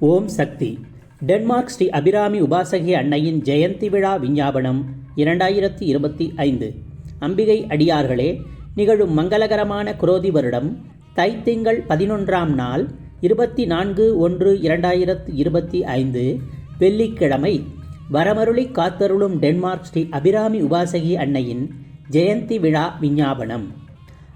ஓம் சக்தி. Denmark Sri Abirami உபாசகி அன்னையின் ஜெயந்தி விழா விஞ்ஞாபனம் இரண்டாயிரத்தி இருபத்தி ஐந்து. அம்பிகை அடியார்களே நிகழும் மங்களகரமான குரோதி வருடம் தைத்திங்கள் பதினொன்றாம் நாள் இருபத்தி நான்கு ஒன்று இரண்டாயிரத்து இருபத்தி ஐந்து வெள்ளிக்கிழமை வரமருளி காத்தருளும் டென்மார்க் ஸ்ரீ அபிராமி உபாசகி அன்னையின் ஜெயந்தி விழா விஞ்ஞாபனம்.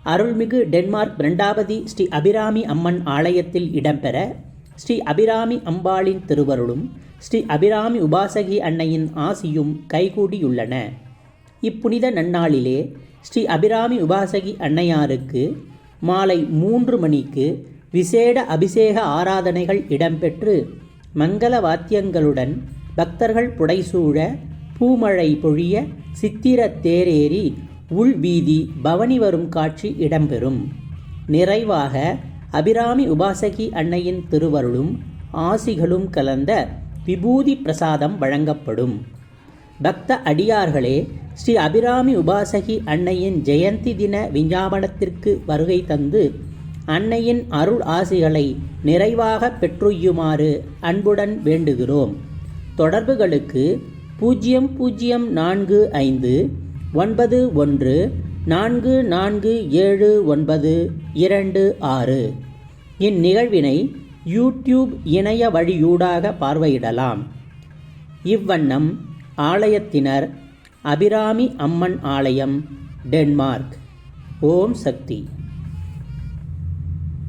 அருள்மிகு டென்மார்க் பிரண்டாபதி ஸ்ரீ அபிராமி அம்மன் ஆலயத்தில் இடம்பெற ஸ்ரீ அபிராமி அம்பாளின் திருவருளும் ஸ்ரீ அபிராமி உபாசகி அன்னையின் ஆசியும் கைகூடியுள்ளன. இப்புனித நன்னாளிலே ஸ்ரீ அபிராமி உபாசகி அன்னையாருக்கு மாலை மூன்று மணிக்கு விசேட அபிஷேக ஆராதனைகள் இடம்பெற்று மங்கள வாத்தியங்களுடன் பக்தர்கள் புடைசூழ பூமழை பொழிய சித்திர தேரேறி உள்வீதி பவனி வரும் காட்சி இடம்பெறும். நிறைவாக அபிராமி உபாசகி அன்னையின் திருவருளும் ஆசிகளும் கலந்த விபூதி பிரசாதம் வழங்கப்படும். பக்த அடியார்களே ஸ்ரீ அபிராமி உபாசகி அன்னையின் ஜெயந்தி தின விஞ்ஞாபனத்திற்கு வருகை தந்து அன்னையின் அருள் ஆசிகளை நிறைவாக பெற்றுயுமாறு அன்புடன் வேண்டுகிறோம். தொடர்புகளுக்கு பூஜ்ஜியம் பூஜ்ஜியம் நான்கு ஐந்து ஒன்பது ஒன்று நான்கு நான்கு ஏழு ஒன்பது இரண்டு ஆறு. இந்நிகழ்வினை யூடியூப் இணைய வழியூடாக பார்வையிடலாம். இவ்வண்ணம் ஆலயத்தினர் அபிராமி அம்மன் ஆலயம் டென்மார்க். ஓம் சக்தி.